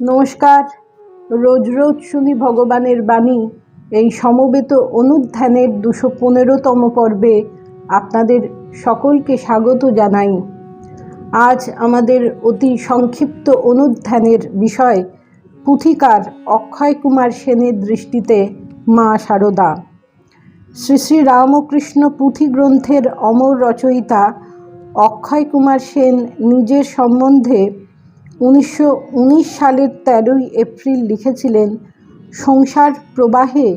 নমস্কার। রোজ রোজ শুনি ভগবানের বাণী। এই সমবেত অনুধ্যানের দুশো পনেরোতম পর্বে আপনাদের সকলকে স্বাগত জানাই। আজ আমাদের অতি সংক্ষিপ্ত অনুধ্যানের বিষয় পুথিকার অক্ষয় কুমার সেনের দৃষ্টিতে মা শারদা শ্রী শ্রী রামকৃষ্ণ পুঁথি গ্রন্থের অমর রচয়িতা অক্ষয় কুমার সেন নিজের সম্বন্ধে উনিশশো উনিশ সালের তেরোই এপ্রিল লিখেছিলেন, সংসার প্রবাহে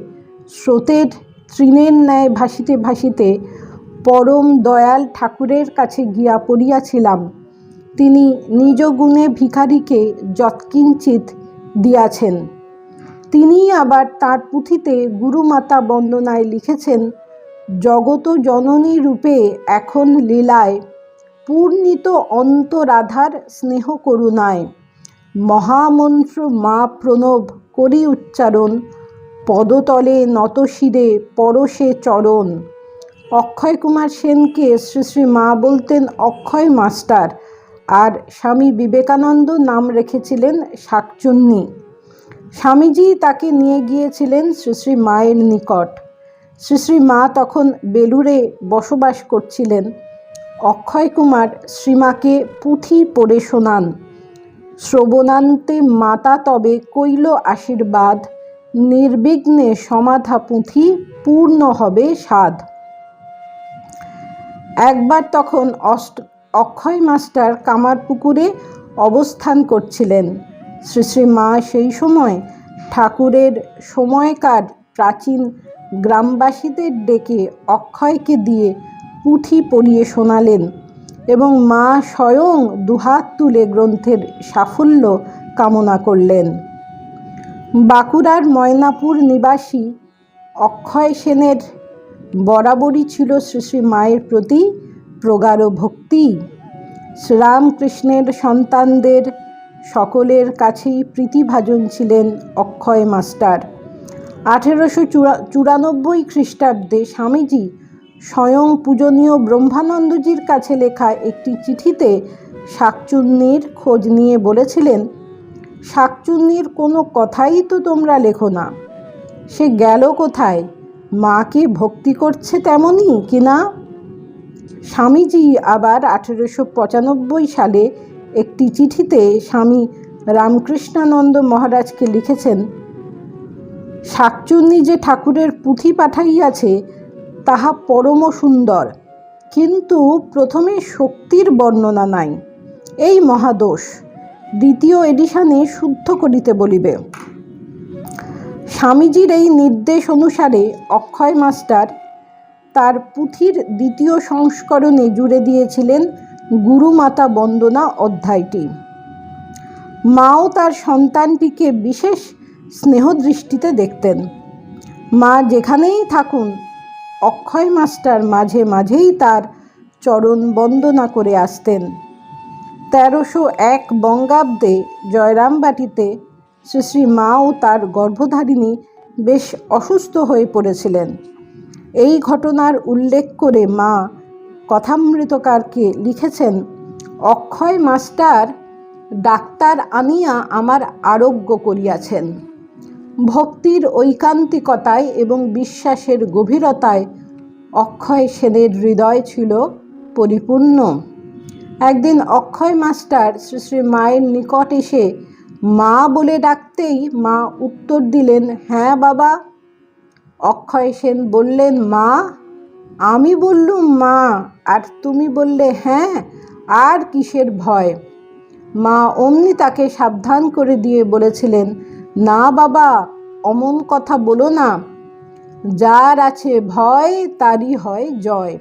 স্রোতের তৃণের ন্যায় ভাসিতে ভাসিতে পরম দয়াল ঠাকুরের কাছে গিয়া পড়িয়াছিলাম। তিনি নিজ গুণে ভিখারিকে যৎকিঞ্চিত দিয়াছেন। তিনি আবার তার পুঁথিতে গুরুমাতা বন্দনায় লিখেছেন, জগত জননী রূপে এখন লীলায় পূর্ণিত অন্তরাধার স্নেহ করুণায়। মহামন্ত্র মা প্রণব করি উচ্চারণ, পদতলে নতশিরে পরশে চরণ। অক্ষয় কুমার সেনকে শ্রী শ্রী মা বলতেন অক্ষয় মাস্টার, আর স্বামী বিবেকানন্দ নাম রেখেছিলেন শাকচুন্নি। স্বামীজি তাকে নিয়ে গিয়েছিলেন শ্রী শ্রী মায়ের নিকট। শ্রী শ্রী মা তখন বেলুড়ে বসবাস করছিলেন। অক্ষয় কুমার শ্রীমাকে পুঁথি পড়ে শোনান। শ্রবণান্তে মাতা তবে কৈল আশীর্বাদ, নির্বিঘ্নে সমাধা পুঁথি পূর্ণ হবে সাধ। একবার তখন অষ্ট, অক্ষয় মাস্টার কামারপুকুরে অবস্থান করছিলেন। শ্রী শ্রী মা সেই সময় ঠাকুরের সময়কার প্রাচীন গ্রামবাসীদের ডেকে অক্ষয়কে দিয়ে পুঁথি পড়িয়ে শোনালেন এবং মা স্বয়ং দুহাত তুলে গ্রন্থের সাফল্য কামনা করলেন। বাঁকুড়ার ময়নাপুর নিবাসী অক্ষয় সেনের বরাবরই ছিল শ্রী শ্রী মায়ের প্রতি প্রগাঢ় ভক্তি। শ্রীরামকৃষ্ণের সন্তানদের সকলের কাছেই প্রীতিভাজন ছিলেন অক্ষয় মাস্টার। আঠেরোশো চুরানব্বই খ্রিস্টাব্দে স্বামীজি স্বয়ং পূজনীয় ব্রহ্মানন্দজির কাছে লেখা একটি চিঠিতে শাকচুন্নির খোঁজ নিয়ে বলেছিলেন, শাকচুন্নির কোনো কথাই তো তোমরা লেখো না। সে গেল কোথায়? মাকে ভক্তি করছে তেমনই কি না? স্বামীজি আবার আঠেরোশো পঁচানব্বই সালে একটি চিঠিতে স্বামী রামকৃষ্ণানন্দ মহারাজকে লিখেছেন, শাকচুন্নি যে ঠাকুরের পুঁথি পাঠাইয়াছে তাহা পরম সুন্দর। কিন্তু প্রথমে শক্তির বর্ণনা নাই। এই মহাদোষ দ্বিতীয় এডিশনে শুদ্ধ করিতে বলিবে। স্বামীজির এই নির্দেশ অনুসারে অক্ষয় মাস্টার তার পুঁথির দ্বিতীয় সংস্করণে জুড়ে দিয়েছিলেন গুরুমাতা বন্দনা অধ্যায়টি। মাও তার সন্তানটিকে বিশেষ স্নেহদৃষ্টিতে দেখতেন। মা যেখানেই থাকুন অক্ষয় মাস্টার মাঝে মাঝেই তার চরণ বন্দনা করে আসতেন। তেরোশো এক বঙ্গাব্দে জয়রামবাটিতে শ্রী শ্রী মা ও তার গর্ভধারিণী বেশ অসুস্থ হয়ে পড়েছিলেন। এই ঘটনার উল্লেখ করে মা কথামৃতকারকে লিখেছেন, অক্ষয় মাস্টার, ডাক্তার আনিয়া আমার আরোগ্য করিয়াছেন। ভক্তির ঐকান্তিকতায় এবং বিশ্বাসের গভীরতায় অক্ষয় সেনের হৃদয় ছিল পরিপূর্ণ। একদিন অক্ষয় মাস্টার শ্রী শ্রী মায়ের নিকট এসে মা বলে ডাকতেই মা উত্তর দিলেন হ্যাঁ বাবা। অক্ষয় সেন বললেন, মা, আমি বললুম মা, আর তুমি বললে হ্যাঁ আর কিসের ভয়? মা অমনি তাকে সাবধান করে দিয়ে বলেছিলেন না বাবা, অমন কথা বলো না। যার আছে ভয়, তারই হয় জয়।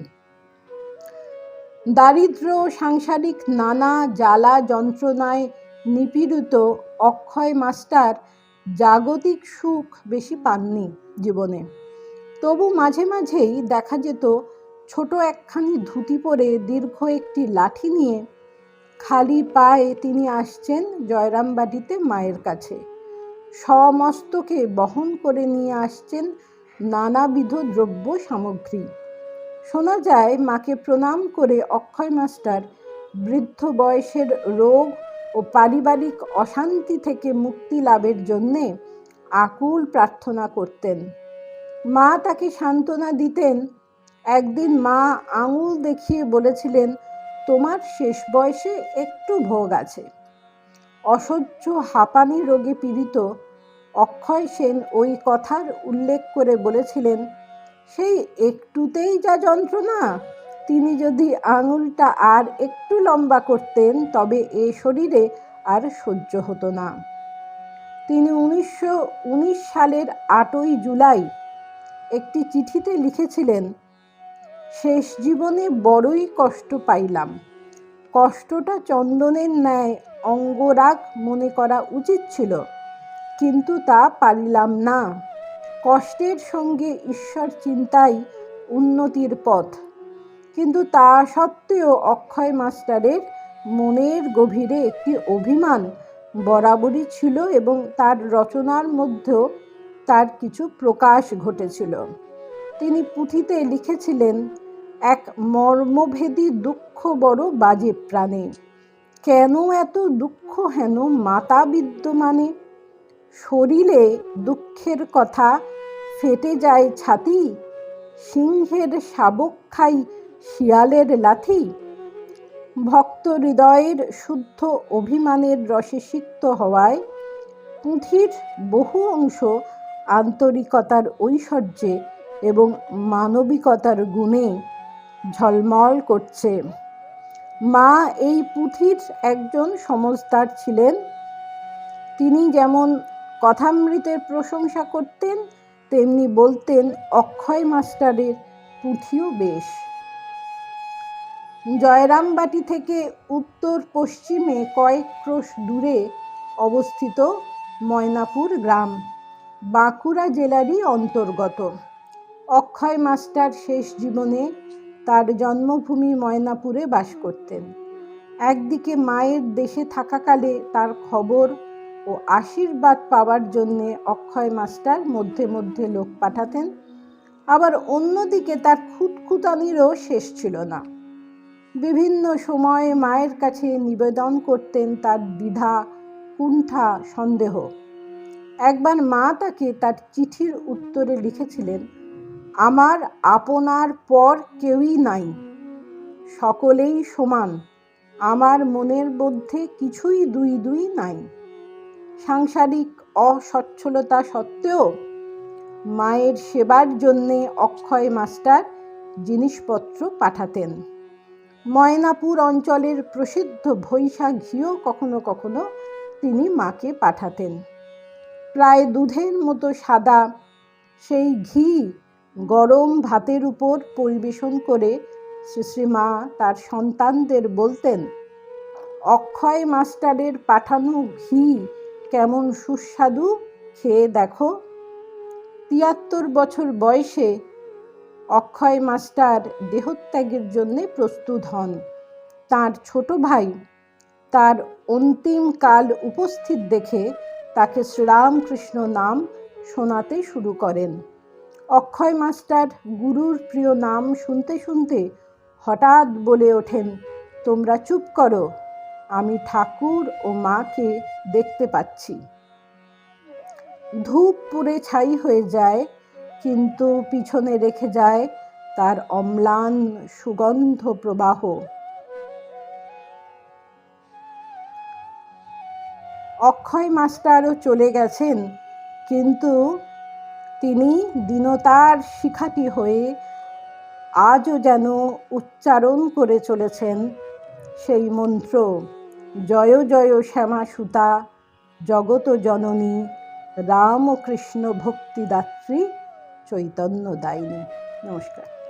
দারিদ্র, সাংসারিক নানা জ্বালা যন্ত্রণায় নিপীড়িত অক্ষয় মাস্টার জাগতিক সুখ বেশি পাননি জীবনে। তবু মাঝে মাঝেই দেখা যেত ছোট একখানি ধুতি পরে দীর্ঘ একটি লাঠি নিয়ে খালি পায়ে তিনি আসছেন জয়রামবাটিতে মায়ের কাছে। সমস্তকে বহন করে নিয়ে আসছেন নানাবিধ দ্রব্য সামগ্রী। শোনা যায়, মাকে প্রণাম করে অক্ষয় মাস্টার বৃদ্ধ বয়সের রোগ ও পারিবারিক অশান্তি থেকে মুক্তি লাভের জন্যে আকুল প্রার্থনা করতেন। মা তাকে সান্ত্বনা দিতেন, একদিন মা আঙুল দেখিয়ে বলেছিলেন, তোমার শেষ বয়সে একটু ভোগ আছে। অসহ্য হাঁপানি রোগে পীড়িত অক্ষয় সেন ওই কথার উল্লেখ করে বলেছিলেন, সেই একটুতেই যা যন্ত্রণা। তিনি যদি আঙুলটা আর একটু লম্বা করতেন, তবে এ শরীরে আর সহ্য হতো না। তিনি উনিশশো উনিশ সালের আটই জুলাই একটি চিঠিতে লিখেছিলেন, শেষ জীবনে বড়ই কষ্ট পাইলাম। কষ্টটা চন্দনের ন্যায় অঙ্গরাগ মনে করা উচিত ছিল, কিন্তু তা পারিলাম না। কষ্টের সঙ্গে ঈশ্বর চিন্তাই উন্নতির পথ। কিন্তু তা সত্ত্বেও অক্ষয় মাস্টারের মনের গভীরে একটি অভিমান বরাবরই ছিল এবং তার রচনার মধ্যেও তার কিছু প্রকাশ ঘটেছিল। তিনি পুঁথিতে লিখেছিলেন, এক মর্মভেদী দুঃখ বড় বাজে প্রাণে। কেন এত দুঃখ হেন মাতা বিদ্যমানে? শরীরে দুঃখের কথা ফেটে যায় ছাতি, সিংহের শাবক খাই শিয়ালের লাথি। ভক্ত হৃদয়ের শুদ্ধ অভিমানের রসে সিক্ত হওয়ায় পুঁথির বহু অংশ আন্তরিকতার ঐশ্বর্যে এবং মানবিকতার গুণে ঝলমল করছে। মা এই পুঁথির একজন সমজদার ছিলেন। তিনি যেমন কথামৃতের প্রশংসা করতেন, তেমনি বলতেন অক্ষয় মাস্টারের পুঁথিও বেশ। জয়রামবাটি থেকে উত্তর পশ্চিমে কয়েক ক্রোশ দূরে অবস্থিত ময়নাপুর গ্রাম, বাঁকুড়া জেলারই অন্তর্গত। অক্ষয় মাস্টার শেষ জীবনে তার জন্মভূমি ময়নাপুরে বাস করতেন। একদিকে মায়ের দেশে থাকাকালে তার খবর ও আশীর্বাদ পাওয়ার জন্যে অক্ষয় মাস্টার মধ্যে মধ্যে লোক পাঠাতেন, আবার অন্যদিকে তার খুঁতখুতানিরও শেষ ছিল না। বিভিন্ন সময়ে মায়ের কাছে নিবেদন করতেন তার দ্বিধা, কুণ্ঠা, সন্দেহ। একবার মা তাকে তার চিঠির উত্তরে লিখেছিলেন আমার আপনার পর কেউই নাই। সকলেই সমান। আমার মনের মধ্যে কিছুই দুই দুই নাই। সাংসারিক অসচ্ছলতা সত্ত্বেও মায়ের সেবার জন্যে অক্ষয় মাস্টার জিনিসপত্র পাঠাতেন। ময়নাপুর অঞ্চলের প্রসিদ্ধ ভৈষা ঘিও কখনো কখনো তিনি মাকে পাঠাতেন। প্রায় দুধের মতো সাদা, সেই ঘি গরম ভাতের উপর পরিবেশন করে শ্রীশ্রীমা তার সন্তানদের বলতেন, অক্ষয় মাস্টারের পাঠানো ঘি কেমন সুস্বাদু খেয়ে দেখো। তিয়াত্তর বছর বয়সে অক্ষয় মাস্টার দেহত্যাগের জন্যে প্রস্তুত হন। তার ছোট ভাই তার অন্তিম কাল উপস্থিত দেখে তাকে শ্রীরামকৃষ্ণ নাম শোনাতে শুরু করেন। অক্ষয় মাস্টার গুরুর প্রিয় নাম শুনতে শুনতে হঠাৎ বলে ওঠেন, তোমরা চুপ করো, আমি ঠাকুর ও মাকে দেখতে পাচ্ছি। ধূপ পুড়ে ছাই হয়ে যায়, কিন্তু পিছনে রেখে যায় তার অম্লান সুগন্ধ প্রবাহ। অক্ষয় মাস্টারও চলে গেছেন, কিন্তু তিনি দীনতার শিখাটি হয়ে আজও যেন উচ্চারণ করে চলেছেন সেই মন্ত্র, জয় জয় শ্যামা সুতা, জগত জননী, রামকৃষ্ণ ভক্তিদাত্রী চৈতন্য দায়িনী নমস্কার।